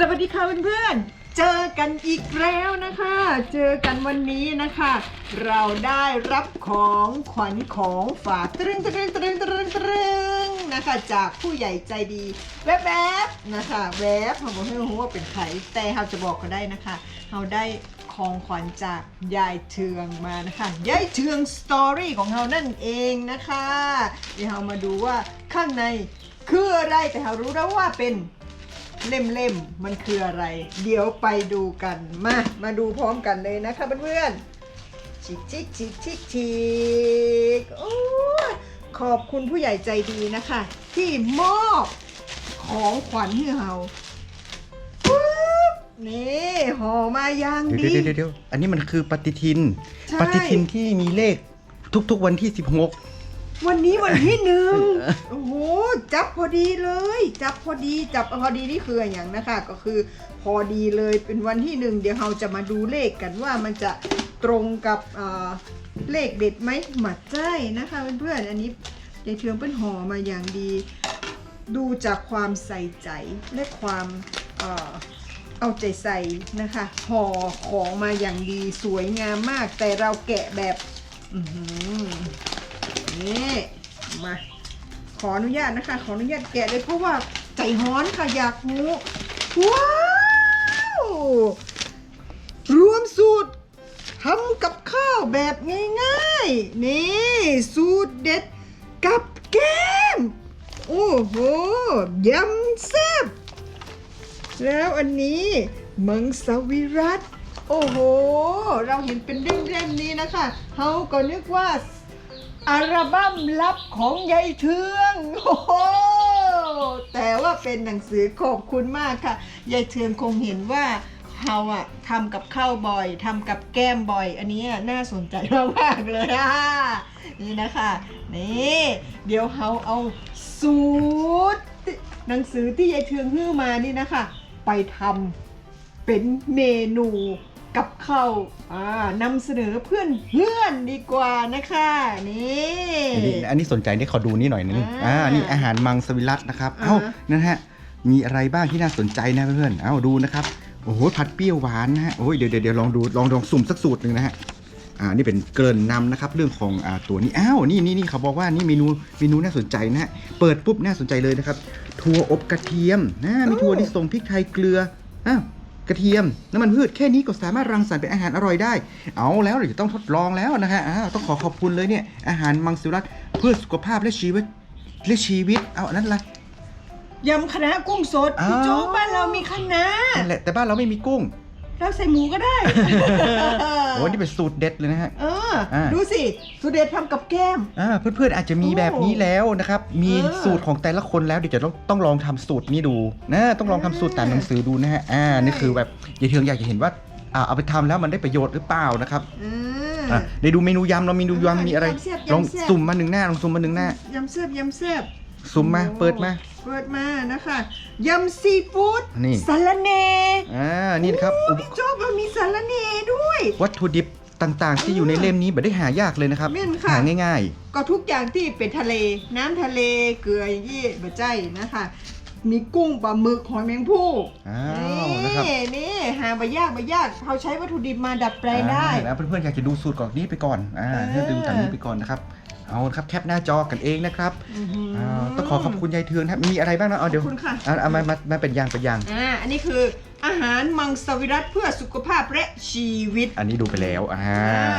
สวัสดีค่ะเพื่อนๆ เจอกันอีกแล้วนะคะ เจอกันวันนี้นะคะ เราได้รับของขวัญของฝากตรึงตรึงตรึงตรึงตรึงนะคะ จากผู้ใหญ่ใจดีแวบๆนะคะแวบเขาบอกให้รู้ว่าเป็นใครแต่เราจะบอกก็ได้นะคะเราได้ของขวัญจากยายเทืองมานะคะยายเทืองสตอรี่ของเรานั่นเองนะคะ เดี๋ยวเรามาดูว่าข้างในคืออะไรแต่เรารู้แล้วว่าเป็น เล่มๆมันคืออะไร เดี๋ยวไปดูกัน มา มาดูพร้อมกันเลยนะคะเพื่อนๆชิกชิกชิกชิกชิกโอ้ยขอบคุณผู้ใหญ่ใจดีนะคะ ที่มอบของขวัญให้เราปุ๊บนี่ห่อมาอย่างเดี๋ยวดี เดี๋ยวเดี๋ยวอันนี้มันคือปฏิทิน ใช่ ปฏิทินที่มีเลขทุกๆวันที่ วันนี้วันที่หนึ่งโอ้โห จับพอดีเลย จับพอดี จับพอดีนี่คืออย่างนะคะ ก็คือพอดีเลยเป็นวันที่หนึ่งเดี๋ยวเราจะมาดูเลขกันว่ามันจะตรงกับเอ่อเลขเด็ดไหมหมัดใจนะคะเพื่อนๆอันนี้ยายเทืองเป็นห่อมาอย่างดี ดูจากความใส่ใจและความเอ่อเอาใจใส่นะคะห่อของมาอย่างดีสวยงามมาก แต่เราแกะแบบอื้อหือ นี่มาขออนุญาตนะคะ ขออนุญาตแกะเลยเพราะว่าใจฮ้อนค่ะอยากรู้ว้าวรวมสูตรทำกับข้าวแบบง่ายๆ นี่สูตรเด็ดกับแก้ม โอ้โหยำแซ่บแล้วอันนี้มังสวิรัต โอ้โห เราเห็นเป็นเล่มๆนี้นะคะเฮาก็นึกว่า อัลบั้มลับของยายเทืองโอ้โหแต่ว่าเป็นหนังสือขอบคุณมากค่ะยายเทืองคงเห็นว่าเฮาอะทำกับข้าวบ่อยทำกับแก้มบ่อย อันนี้น่าสนใจมากๆเลยอะนี่นะคะนี่เดี๋ยวเฮาเอาสูตรหนังสือที่ยายเทืองฮื้อมานี่นะคะ ไปทำเป็นเมนู กับข้าวอ่านำเสนอเพื่อนเพื่อนดีกว่านะคะนี่16อันนี้อันนี้สนใจได้ขอดูนี่หน่อยนึงอ่าอ่านี่อาหารมังสวิรัตนะครับ เอ้า อ่าฮะ นั่นฮะ มีอะไรบ้างที่น่าสนใจนะเพื่อนๆ เอ้าดูนะครับ โอ้โห ผัดเปรี้ยวหวานนะฮะ โอ้ย เดี๋ยวเดี๋ยวเดี๋ยวลองดู ลองลองสุ่มสักสูตรหนึ่งนะฮะ อ่า นี่เป็นเกริ่นนำนะครับ เรื่องของอ่าตัวนี้ อ้าว นี่นี่นี่เขาบอกว่านี่เมนู เมนูน่าสนใจนะฮะ เปิดปุ๊บน่าสนใจเลยนะครับ ถั่วอบกระเทียมนะ มีถั่วลิสงพริกไทยเกลือ อ้าว กระเทียมน้ำมันพืชแค่นี้ก็สามารถรังสรรค์เป็นอาหารอร่อยได้ เอาแล้วเดี๋ยวจะต้องทดลองแล้วนะฮะอ้าวต้องขอขอบคุณเลยเนี่ยอาหารมังสวิรัตเพื่อสุขภาพและชีวิตและชีวิตเอาอันนั้นอะไรยำคณะน้ากุ้งสดอ้าวพี่โจ๊กบ้านเรามีคณะน้านั่นแหละแต่บ้านเราไม่มีกุ้ง เราใส่หมูก็ได้ โอ้นี่เป็นสูตรเด็ดเลยนะฮะ เอออ่าดูสิสุดเด็ดทำกับแก้มอ่าเพื่อนๆอาจจะมีแบบนี้แล้วนะครับ มีเออสูตรของแต่ละคนแล้วเดี๋ยวจะต้องต้องลองทำสูตรนี้ดูนะต้องลองทำสูตรตามหนังสือดูนะฮะอ่านี่คือแบบยายเทืองอยากจะเห็นว่าอ่าเอาไปทำแล้วมันได้ประโยชน์หรือเปล่านะครับอืมอะเดี๋ยวดูเมนูยำเราเมนูอ่ายำมีอะไรยำแซ่บยำลองแซ่บสุ่มมาหนึ่งหน้าลองสุ่มมาหนึ่งหน้ายำแซ่บยำแซ่บสุ่มมาโอ้เปิดมา เปิดมานะคะยำซีฟู้ดนี่ สาระเนอ่านี่นะครับโอ้อุปพี่โจ๊กเรามีสาระเนด้วย วัตถุดิบต่างๆ ที่อยู่ในเล่มนี้ไม่ได้หายากเลยนะครับ แม่นค่ะ หาง่ายก็ทุกอย่างที่เป็นทะเล น้ำทะเลเกลืออย่างที่บะใจนะคะ มีกุ้งปลาหมึกหอยแมงภู่ๆอ้าวนะครับนี่นี่หาบะยากบะยากเขาใช้วัตถุดิบมาดัดแปลงได้ อ่าแล้วเพื่อนๆอยากจะดูสูตรก่อนนี้ไปก่อนอ่าเออ ให้ดูตามนี้ไปก่อนนะครับ เอาครับแคปหน้าจอกันเองนะครับอื้อหืออ่าต้องขอขอบคุณยายเทืองนะครับมีอะไรบ้างนะเอาเดี๋ยวขอบคุณค่ะ เอาเอามามามาเป็นอยางเป็นอยาง อ่าอันนี้คืออาหารมังสวิรัตเพื่อสุขภาพและชีวิตอันนี้ดูไปแล้วอ่าอ่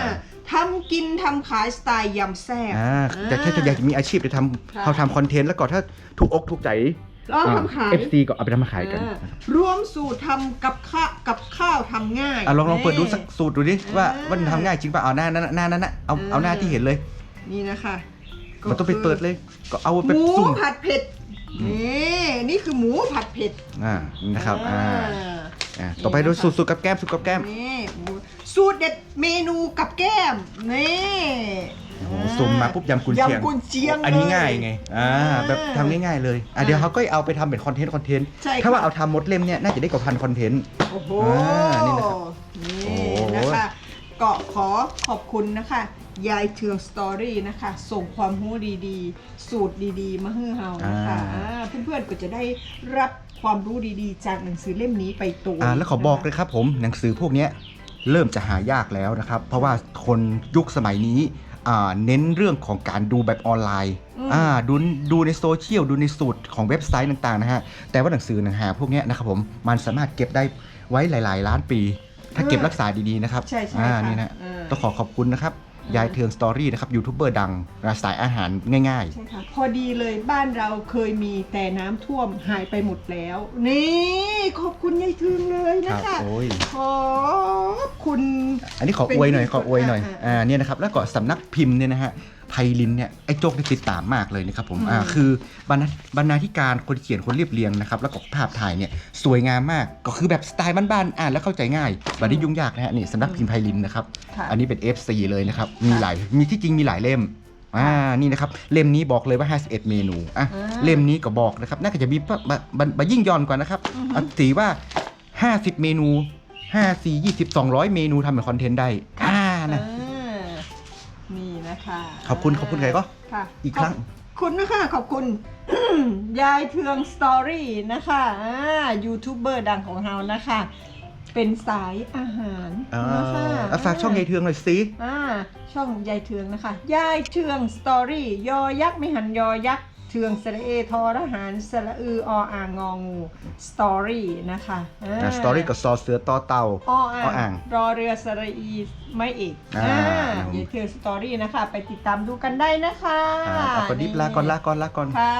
าทำกินทำขายสไตล์ยำแซ่บอ่าแต่ถ้าจะอยากจะมีอาชีพจะทค่ะำเขาทำคอนเทนต์แล้วก็ถ้าถูกอกถูกใจแล้วทำขายเอฟซีก็เอาไปทำมาขายกันอ่ารวมสูตรทำกับข้าวกับข้าวทำง่าย อะลองลองเปิดดูสักสูตรดูดิว่าอ่าว่ามันทำง่ายจริงป่ะเอาหน้านั้นหน้านั้นนะเอาอ่าเอาหน้าที่เห็นเลย นี่นะคะมันต้องไปเปิดเลยก็เอาหไปมูสุ่มผัดเผ็ดนี่นี่คือหมูผัดเผ็ดอ่านี่นะครับอ่าอ่าอ่าต่อไปดูสูตรสูตรกับแก้มสูตรกับแก้มนี่หมูสูตรเด็ดเมนูกับแก้มนี่โอ้โหสุ่มมาปุ๊บยำกุนเชียงยำกุนเชียงอันนี้เลยง่ายไงอ่าอ่าแบบทำง่ายๆเลยอะเดี๋ยวเขาก็เอาไปทำเป็นคอนเทนต์คอนเทนต์ใช่ค่ะถ้าว่าเอาทำหมดเล่มเนี่ยน่าจะได้กว่าพันคอนเทนต์โอ้โหอ่านี่นะครับนี่โอ้นะคะ ก็ขอขอบคุณนะคะ ยายเทืองสตอรี่นะคะ ส่งความรู้ดีๆ สูตรดีๆ มาให้เรานะคะอ่า อ่าเพื่อนๆก็จะได้รับความรู้ดีๆ จากหนังสือเล่มนี้ไปตัวอ่าแล้วขอบอกเลยครับผมหนังสือพวกเนี้ยเริ่มจะหายากแล้วนะครับ เพราะว่าคนยุคสมัยนี้อ่าเน้นเรื่องของการดูแบบออนไลน์อ่าดูดูในโซเชียลดูในสูตรของเว็บไซต์ต่างๆนะฮะแต่ว่าหนังสือหนังหาพวกเนี้ยนะครับผมมันสามารถเก็บได้ไว้หลาย ๆ ล้านปี ถ้าเก็บรักษาดีๆนะครับใช่ใช่อ่าค่ะนี่นะเออ ต้องขอขอบคุณนะครับอืมยายเทืองสตอรี่นะครับยูทูบเบอร์ดังสายอาหารง่าย ใช่ค่ะพอดีเลยบ้านเราเคยมีแต่น้ำท่วมหายไปหมดแล้ว นี่ขอบคุณยายเทืองเลยๆนะครับ คะโอ้ย ขอบคุณ อันนี้ขออวยหน่อยเป็นขออวยหน่อยอ่าอ่า เนี่ยนะครับ แล้วก็สำนักพิมพ์เนี่ยนะฮะ ไพลินเนี่ยไอ้โจกนี่ติดตามมากเลยนะครับผมอืมอ่าคือบรรณาบรรณาธิการคนเขียนคนเรียบเรียงนะครับแล้วก็ภาพถ่ายเนี่ยสวยงามมากก็คือแบบสไตล์บ้านๆอ่านแล้วเข้าใจง่ายบันนี้ยุ่งยากนะฮะนี่สำนักพิมพ์ไพลินนะครับค่ะ อันนี้เป็น FC เลยนะครับมีหลายมีที่จริงมีหลายเล่มอ่านี่นะครับเล่มนี้บอกเลยว่า 51 เมนูอะอ่า เล่มนี้ก็บอกนะครับน่าจะมีปะบะบะบะยิ่งย่อนกว่านะครับอือฮึอะถือว่า 50 เมนู 5 4 20 200 เมนูทำเป็นคอนเทนต์ได้อ่านะอ่า นี่นะคะขอบคุณขอบคุณใครก็ค่ะอีกครั้ง ขอบคุณนะคะขอบคุณ ยายเทืองสตอรี่นะคะอ่ายูทูบเบอร์ดังของเรานะคะ เป็นสายอาหารอ่านะคะอะฝากช่องยายเทืองหน่อยสิ อ่าช่องยายเทืองนะคะ ยายเทืองสตอรี่ยอยักษ์ไม่หันยอยักษ์ เทืองสระเอทอทหารสระอือออ่างงองูสตอรี่นะคะาสตอรี่กับซอเสือต่อเต่าอ้ออ้ออ่าอ่างงรอเรือสระอีไม่เอกอ่าอ่าอย่าเทือสตอรี่นะคะ ไปติดตามดูกันได้นะคะอ่าเอาคนดิบลาก่อนลาก่อนลาก่อนค่ะ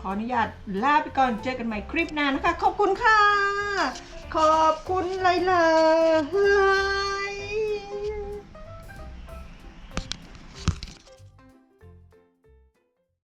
ขออนุญาตลาไปก่อนเจอกันใหม่คลิปหน้านะคะ ขอบคุณค่ะ ขอบคุณหลายๆ